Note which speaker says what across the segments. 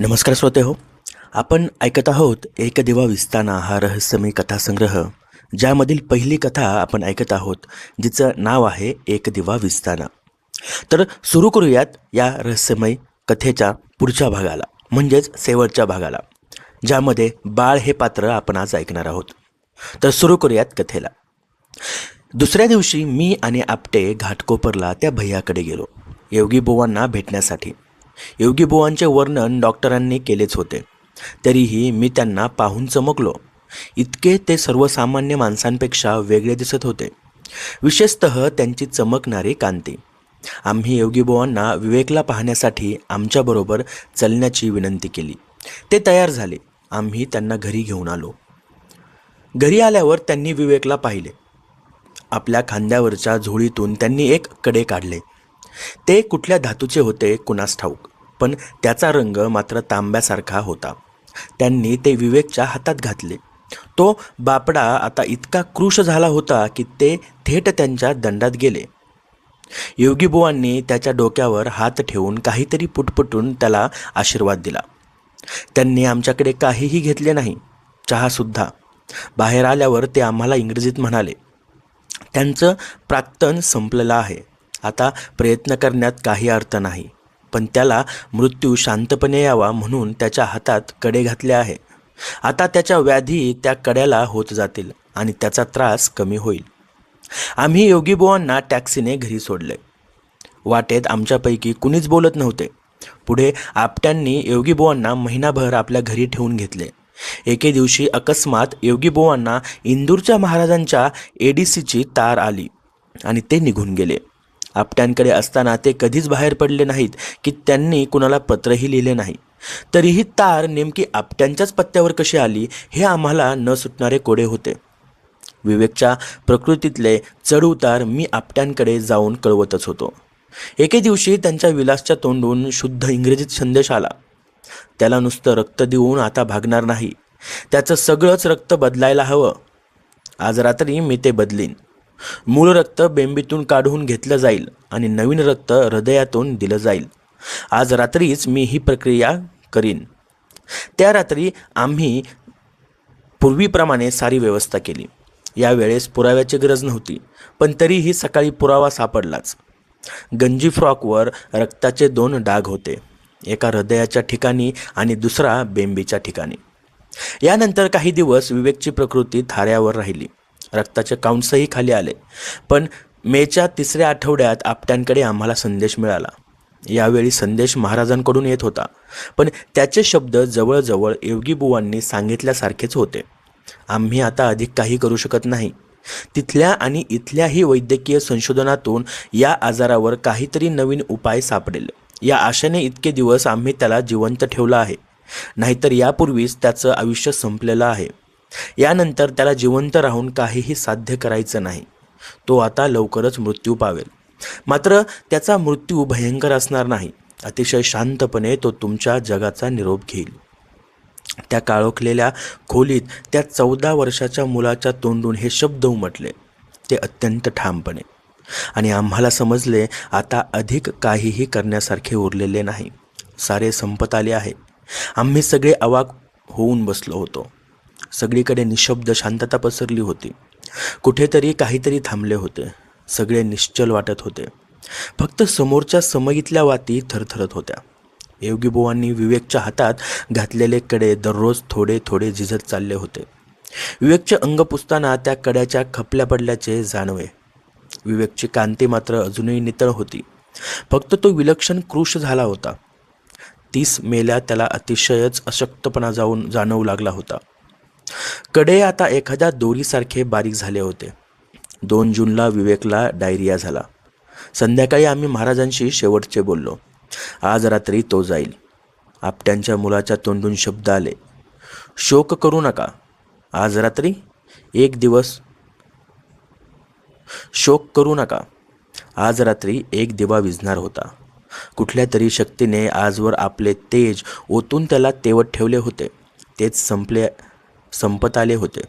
Speaker 1: नमस्कार श्रोते हो आपण ऐकत आहोत एक दिवा विस्ताना हा रहस्यमय कथासंग्रह ज्यामधील पहिली कथा आपण ऐकत आहोत जिचं नाव आहे एक दिवा विस्ताना. तर सुरू करूयात या रहस्यमय कथेच्या पुढच्या भागाला म्हणजेच शेवटच्या भागाला ज्यामध्ये बाळ हे पात्र आपण आज ऐकणार आहोत. तर सुरू करूयात कथेला. दुसऱ्या दिवशी मी आणि आपटे घाटकोपरला त्या भैयाकडे गेलो. योगी बुवांना भेटण्यासाठी. योगी बुवांचे वर्णन डॉक्टरांनी केलेच होते. तरीही मी त्यांना पाहून चमकलो. इतके ते सर्वसामान्य माणसांपेक्षा वेगळे दिसत होते. विशेषत त्यांची चमकणारी कांती. आम्ही योगीबुवांना विवेकला पाहण्यासाठी आमच्याबरोबर चलण्याची विनंती केली. ते तयार झाले. आम्ही त्यांना घरी घेऊन आलो. घरी आल्यावर त्यांनी विवेकला पाहिले. आपल्या खांद्यावरच्या झोळीतून त्यांनी एक कडे काढले. ते कुठल्या धातूचे होते कुणास ठाऊक पण त्याचा रंग मात्र तांब्यासारखा होता. त्यांनी ते विवेकच्या हातात घातले. तो बापडा आता इतका कृश झाला होता की ते थेट त्यांच्या दंडात गेले. योगीबुवांनी त्याच्या डोक्यावर हात ठेवून काहीतरी पुटपुटून त्याला आशीर्वाद दिला. त्यांनी आमच्याकडे काहीही घेतले नाही चहासुद्धा बाहेर आल्यावर ते आम्हाला इंग्रजीत म्हणाले त्यांचं प्राक्तन संपलेलं आहे. आता प्रयत्न करण्यात काही अर्थ नाही. पण त्याला मृत्यू शांतपणे यावा म्हणून त्याच्या हातात कडे घातले आहे. आता त्याच्या व्याधी त्या कड्याला होत जातील आणि त्याचा त्रास कमी होईल. आम्ही योगीबुवांना टॅक्सीने घरी सोडले. वाटेत आमच्यापैकी कुणीच बोलत नव्हते. पुढे आपट्यांनी योगीबुवांना महिनाभर आपल्या घरी ठेवून घेतले. एके दिवशी अकस्मात योगीबुवांना इंदूरच्या महाराजांच्या एडीसीची तार आली आणि ते निघून गेले. आपट्यांकडे असताना ते कधीच बाहेर पडले नाहीत की त्यांनी कुणाला पत्रही लिहिले नाही. तरीही तार नेमकी आपट्यांच्याच पत्त्यावर कशी आली हे आम्हाला न सुटणारे कोडे होते. विवेकच्या प्रकृतीतले चढउतार मी आपट्यांकडे जाऊन कळवतच होतो. एके दिवशी त्यांच्या विलासच्या तोंडून शुद्ध इंग्रजीत संदेश आला. त्याला नुसतं रक्त देऊन आता भागणार नाही. त्याचं सगळंच रक्त बदलायला हवं. आज रात्री मी ते बदलीन. मूळ रक्त बेंबीतून काढून घेतलं जाईल आणि नवीन रक्त हृदयातून दिलं जाईल. आज रात्रीच मी ही प्रक्रिया करीन. त्या रात्री आम्ही पूर्वीप्रमाणे सारी व्यवस्था केली. यावेळेस पुराव्याची गरज नव्हती पण तरीही सकाळी पुरावा सापडलाच. गंजी फ्रॉकवर रक्ताचे दोन डाग होते एका हृदयाच्या ठिकाणी आणि दुसरा बेंबीच्या ठिकाणी. यानंतर काही दिवस विवेकची प्रकृती थाऱ्यावर राहिली. रक्ताचे काउंट्सही खाली आले. पण मेच्या तिसऱ्या आठवड्यात आपट्यांकडे आम्हाला संदेश मिळाला. यावेळी संदेश महाराजांकडून येत होता. पण त्याचे शब्द जवळजवळ येवगीबुवांनी सांगितल्यासारखेच होते. आम्ही आता अधिक काही करू शकत नाही. तिथल्या आणि इथल्याही वैद्यकीय संशोधनातून या आजारावर काहीतरी नवीन उपाय सापडेल. या आशेने इतके दिवस आम्ही त्याला जिवंत ठेवलं आहे. नाहीतर यापूर्वीच त्याचं आयुष्य संपलेलं आहे. यानंतर त्याला जिवंत राहून काहीही साध्य करायचं नाही. तो आता लवकरच मृत्यू पावेल. मात्र त्याचा मृत्यू भयंकर असणार नाही. अतिशय शांतपणे तो तुमच्या जगाचा निरोप घेईल. त्या काळोखलेल्या खोलीत त्या चौदा वर्षाच्या मुलाच्या तोंडून हे शब्द उमटले. ते अत्यंत ठामपणे. आणि आम्हाला समजले आता अधिक काहीही करण्यासारखे उरलेले नाही. सारे संपत आले आहे. आम्ही सगळे अवाक होऊन बसलो होतो. सगळीकडे निशब्द शांतता पसरली होती. कुठेतरी काहीतरी थांबले होते. सगळे निश्चल वाटत होते. फक्त समोरच्या समईतल्या वाती थरथरत होत्या. योगीबुवांनी विवेकच्या हातात घातलेले कडे दररोज थोडे थोडे झिजत चालले होते. विवेकचे अंग पुसताना त्या कड्याच्या खपल्या पडल्याचे जाणवे. विवेकची कांती मात्र अजूनही नितळ होती. फक्त तो विलक्षण कृश झाला होता. तीस मेल्या त्याला अतिशयच अशक्तपणा जाऊन जाणवू लागला होता. कडे आता एखाद्या दोरीसारखे बारीक झाले होते. दोन जूनला विवेकला डायरिया झाला. संध्याकाळी आम्ही महाराजांशी शेवटचे बोललो. आज रात्री तो जाईल. आपट्यांच्या मुलाच्या तोंडून शब्द आले. शोक करू नका. आज रात्री एक दिवस. शोक करू नका. आज रात्री एक दिवा विझणार होता. कुठल्या तरी शक्तीने आजवर आपले तेज ओतून त्याला तेवत ठेवले होते. तेच संपले संपत आले होते.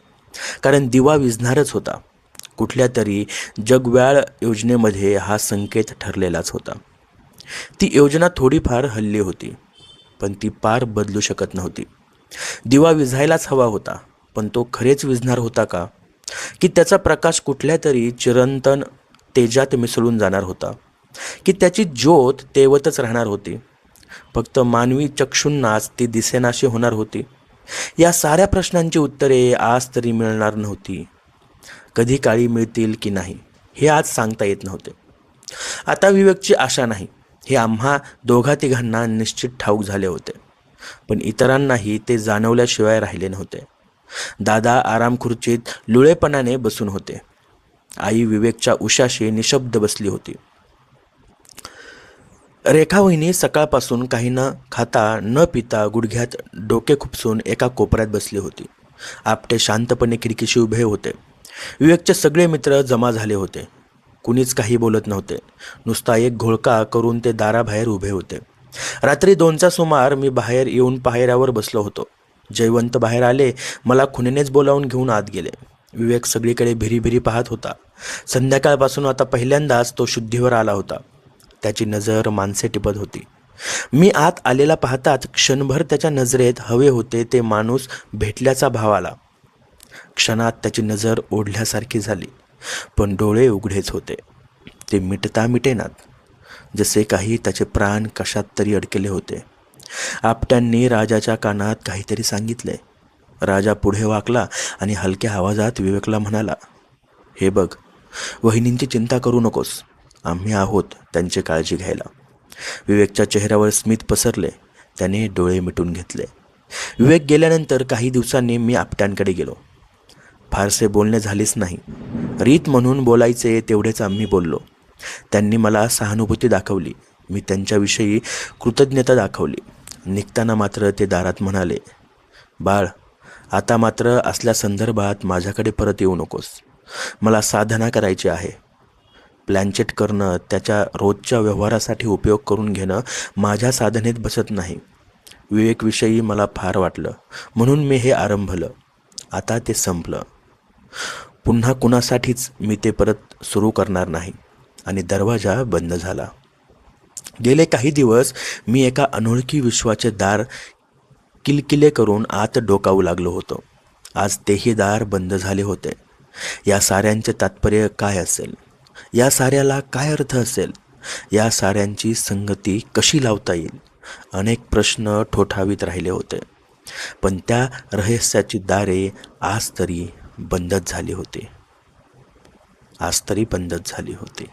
Speaker 1: कारण दिवा विझणारच होता. कुठल्या तरी जगव्याळ योजनेमध्ये हा संकेत ठरलेलाच होता. ती योजना थोडीफार हल्ली होती पण ती पार बदलू शकत नव्हती. दिवा विझायलाच हवा होता पण तो खरेच विझणार होता का? की त्याचा प्रकाश कुठल्या तरी चिरंतन तेजात मिसळून जाणार होता? की त्याची ज्योत तेवतच राहणार होती? फक्त मानवी चक्षूंनाच ती दिसेनाशी होणार होती? या साऱ्या प्रश्नांची उत्तरे आज तरी मिळणार नव्हती. कधी काळी मिळतील की नाही हे आज सांगता येत नव्हते. आता विवेकची आशा नाही. हे आम्हा दोघा तिघांना निश्चित ठाऊक झाले होते. पण इतरांनाही ते जाणवल्याशिवाय राहिले नव्हते. दादा आराम खुर्चीत लुळेपणाने बसून होते. आई विवेकच्या उशाशी निशब्द बसली होती. रेखा वहिनी सकाळपासून काही न खाता न पिता गुडघ्यात डोके खुपसून एका कोपऱ्यात बसली होती. आपटे शांतपणे खिडकीशी उभे होते. विवेकचे सगळे मित्र जमा झाले होते. कुणीच काही बोलत नव्हते. नुसता एक घोळका करून ते दाराबाहेर उभे होते. रात्री दोनचा सुमार मी बाहेर येऊन पायऱ्यावर बसलो होतो. जयवंत बाहेर आले मला खुनेनेच बोलावून घेऊन आत गेले. विवेक सगळीकडे भिरीभिरी पाहत होता. संध्याकाळपासून आता पहिल्यांदाच तो शुद्धीवर आला होता. त्याची नजर माणसे टिपत होती. मी आत आलेला पाहताच क्षणभर त्याच्या नजरेत हवे होते ते माणूस भेटल्याचा भाव आला. क्षणात त्याची नजर ओढल्यासारखी झाली पण डोळे उघडेच होते. ते मिटता मिटेनात जसे काही त्याचे प्राण कशात तरी अडकले होते. आपट्यांनी राजाच्या कानात काहीतरी सांगितले. राजा पुढे वाकला आणि हलक्या आवाजात विवेकला म्हणाला हे बघ वहिनींची चिंता करू नकोस. आम्ही आहोत त्यांची काळजी घ्यायला. विवेकच्या चेहऱ्यावर स्मित पसरले. त्याने डोळे मिटून घेतले. विवेक गेल्यानंतर काही दिवसांनी मी आपट्यांकडे गेलो. फारसे बोलणे झालेच नाही. रीत म्हणून बोलायचे तेवढेच आम्ही बोललो. त्यांनी मला सहानुभूती दाखवली. मी त्यांच्याविषयी कृतज्ञता दाखवली. निघताना मात्र ते दारात म्हणाले बाळ आता मात्र असल्या संदर्भात माझ्याकडे परत येऊ नकोस. मला साधना करायची आहे. प्लॅनचेट करणं त्याच्या रोजच्या व्यवहारासाठी उपयोग करून घेणं माझ्या साधनेत बसत नाही. विवेकविषयी मला फार वाटलं. म्हणून मी हे आरंभलं. आता ते संपलं. पुन्हा कुणासाठीच मी ते परत सुरू करणार नाही आणि दरवाजा बंद झाला. गेले काही दिवस मी एका अनोळखी विश्वाचे दार किलकिले करून आत डोकावू लागलो होतो. आज तेही दार बंद झाले होते. या साऱ्यांचे तात्पर्य काय असेल? या साऱ्याला काय अर्थ असेल? या साऱ्यांची संगती कशी लावता येईल? अनेक प्रश्न ठोठावीत राहिले होते. पण त्या रहस्याची दारे आज तरी बंदच झाली होती. आज तरी बंदच झाली होती.